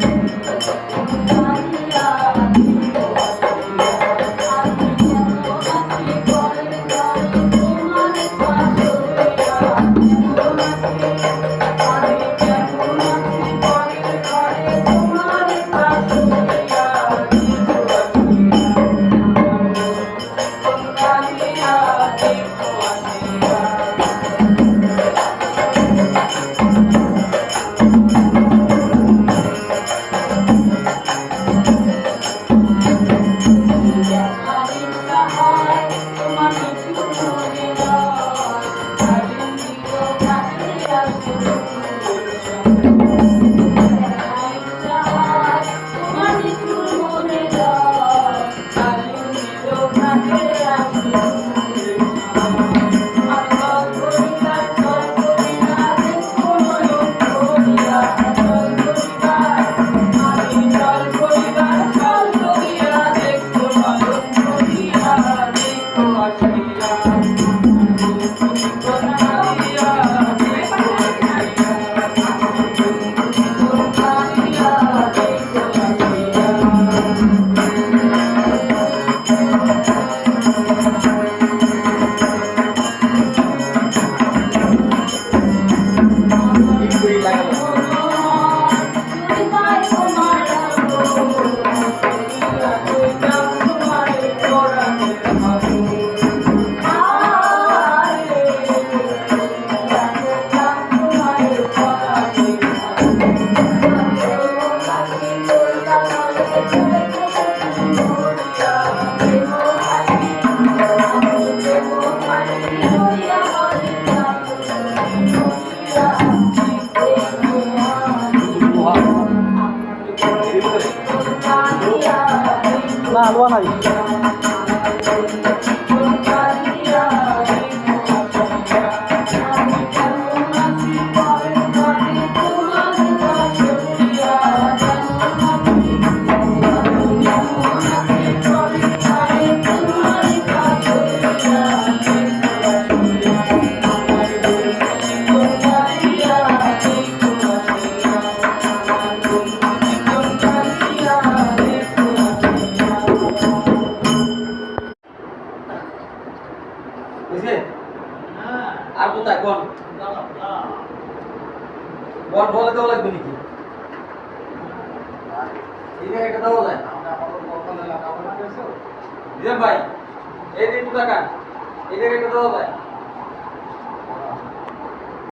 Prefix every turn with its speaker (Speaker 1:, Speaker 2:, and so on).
Speaker 1: Thank you. Thank you. না আলুয়া নাই
Speaker 2: আর কোথায়? কোন বল বলে দেওয়া লাগবে নাকি? ভাই, এই দিন টাকা এই জায়গায় দেওয়া যায়।